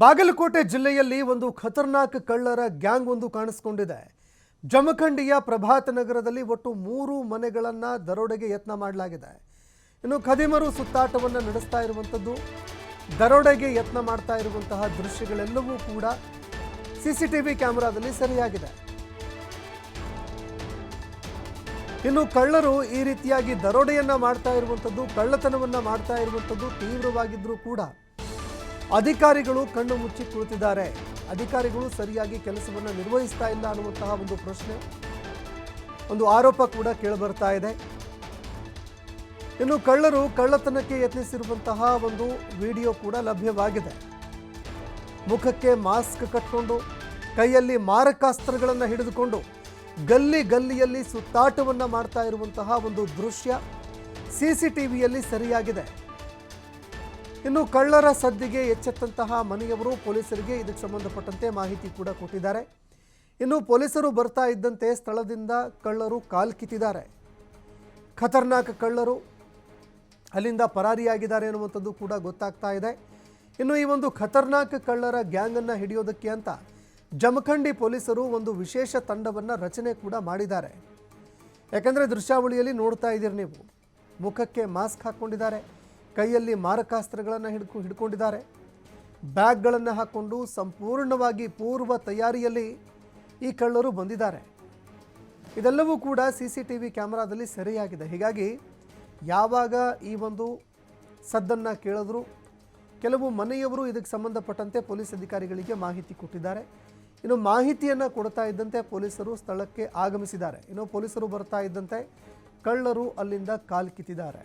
ಬಾಗಲಕೋಟೆ ಜಿಲ್ಲೆಯಲ್ಲಿ ಒಂದು ಖತರ್ನಾಕ್ ಕಳ್ಳರ ಗ್ಯಾಂಗ್ ಒಂದು ಕಾಣಿಸ್ಕೊಂಡಿದೆ. ಜಮಖಂಡಿಯ ಪ್ರಭಾತ ನಗರದಲ್ಲಿ ಒಟ್ಟು ಮೂರು ಮನೆಗಳನ್ನು ದರೋಡೆಗೆ ಯತ್ನ ಮಾಡಲಾಗಿದೆ. ಇನ್ನು ಖದಿಮರು ಸುತ್ತಾಟವನ್ನು ನಡೆಸ್ತಾ ಇರುವಂಥದ್ದು ದರೋಡೆಗೆ ಯತ್ನ ಮಾಡ್ತಾ ಇರುವಂತಹ ದೃಶ್ಯಗಳೆಲ್ಲವೂ ಕೂಡ ಸಿಸಿಟಿವಿ ಕ್ಯಾಮೆರಾದಲ್ಲಿ ಸರಿಯಾಗಿದೆ. ಇನ್ನು ಕಳ್ಳರು ಈ ರೀತಿಯಾಗಿ ದರೋಡೆಯನ್ನ ಮಾಡ್ತಾ ಇರುವಂಥದ್ದು ಕಳ್ಳತನವನ್ನ ಮಾಡ್ತಾ ಇರುವಂಥದ್ದು ತೀವ್ರವಾಗಿದ್ರೂ ಕೂಡ ಅಧಿಕಾರಿಗಳು ಕಣ್ಣು ಮುಚ್ಚಿ ಕುಳಿತಿದ್ದಾರೆ. ಅಧಿಕಾರಿಗಳು ಸರಿಯಾಗಿ ಕೆಲಸವನ್ನು ನಿರ್ವಹಿಸ್ತಾ ಇಲ್ಲ ಅನ್ನುವಂತಹ ಒಂದು ಪ್ರಶ್ನೆ, ಒಂದು ಆರೋಪ ಕೂಡ ಕೇಳಿಬರ್ತಾ ಇದೆ. ಇನ್ನು ಕಳ್ಳರು ಕಳ್ಳತನಕ್ಕೆ ಯತ್ನಿಸಿರುವಂತಹ ಒಂದು ವಿಡಿಯೋ ಕೂಡ ಲಭ್ಯವಾಗಿದೆ. ಮುಖಕ್ಕೆ ಮಾಸ್ಕ್ ಕಟ್ಕೊಂಡು, ಕೈಯಲ್ಲಿ ಮಾರಕಾಸ್ತ್ರಗಳನ್ನು ಹಿಡಿದುಕೊಂಡು, ಗಲ್ಲಿ ಗಲ್ಲಿಯಲ್ಲಿ ಸುತ್ತಾಟವನ್ನು ಮಾಡ್ತಾ ಇರುವಂತಹ ಒಂದು ದೃಶ್ಯ ಸಿ ಸಿ ಟಿ ವಿಯಲ್ಲಿ ಸರಿಯಾಗಿದೆ. ಇನ್ನು ಕಳ್ಳರ ಸದ್ದಿಗೆ ಎಚ್ಚೆತ್ತಂತಹ ಮನೆಯವರು ಪೊಲೀಸರಿಗೆ ಇದಕ್ಕೆ ಸಂಬಂಧಪಟ್ಟಂತೆ ಮಾಹಿತಿ ಕೂಡ ಕೊಟ್ಟಿದ್ದಾರೆ. ಇನ್ನು ಪೊಲೀಸರು ಬರ್ತಾ ಇದ್ದಂತೆ ಸ್ಥಳದಿಂದ ಕಳ್ಳರು ಕಾಲ್ಕಿತ್ತಿದ್ದಾರೆ ಖತರ್ನಾಕ್ ಕಳ್ಳರು ಅಲ್ಲಿಂದ ಪರಾರಿಯಾಗಿದ್ದಾರೆ ಅನ್ನುವಂಥದ್ದು ಕೂಡ ಗೊತ್ತಾಗ್ತಾ ಇದೆ. ಇನ್ನು ಈ ಒಂದು ಖತರ್ನಾಕ್ ಕಳ್ಳರ ಗ್ಯಾಂಗನ್ನು ಹಿಡಿಯೋದಕ್ಕೆ ಅಂತ ಜಮಖಂಡಿ ಪೊಲೀಸರು ಒಂದು ವಿಶೇಷ ತಂಡವನ್ನು ರಚನೆ ಕೂಡ ಮಾಡಿದ್ದಾರೆ. ಯಾಕಂದರೆ ದೃಶ್ಯಾವಳಿಯಲ್ಲಿ ನೋಡ್ತಾ ಇದ್ದೀರಿ ನೀವು. ಮುಖಕ್ಕೆ ಮಾಸ್ಕ್ ಹಾಕ್ಕೊಂಡಿದ್ದಾರೆ ಕೈಯಲ್ಲಿ ಮಾರಕಾಸ್ತ್ರಗಳನ್ನು ಹಿಡ್ಕೊ, ಹಿಡ್ಕೊಂಡಿದ್ದಾರೆ. ಬ್ಯಾಗ್ಗಳನ್ನು ಹಾಕ್ಕೊಂಡು ಸಂಪೂರ್ಣವಾಗಿ ಪೂರ್ವ ತಯಾರಿಯಲ್ಲಿ ಈ ಕಳ್ಳರು ಬಂದಿದ್ದಾರೆ. ಇದೆಲ್ಲವೂ ಕೂಡ ಸಿ ಸಿ ಟಿ ವಿ ಕ್ಯಾಮರಾದಲ್ಲಿ ಸೆರೆಯಾಗಿದೆ. ಹೀಗಾಗಿ ಯಾವಾಗ ಈ ಒಂದು ಸದ್ದನ್ನು ಕೇಳಿದ್ರು, ಕೆಲವು ಮನೆಯವರು ಇದಕ್ಕೆ ಸಂಬಂಧಪಟ್ಟಂತೆ ಪೊಲೀಸ್ ಅಧಿಕಾರಿಗಳಿಗೆ ಮಾಹಿತಿ ಕೊಟ್ಟಿದ್ದಾರೆ. ಇನ್ನು ಮಾಹಿತಿಯನ್ನು ಕೊಡ್ತಾ ಇದ್ದಂತೆ ಪೊಲೀಸರು ಸ್ಥಳಕ್ಕೆ ಆಗಮಿಸಿದ್ದಾರೆ. ಇನ್ನು ಪೊಲೀಸರು ಬರ್ತಾ ಇದ್ದಂತೆ ಕಳ್ಳರು ಅಲ್ಲಿಂದ ಕಾಲ್ಕಿತ್ತಿದ್ದಾರೆ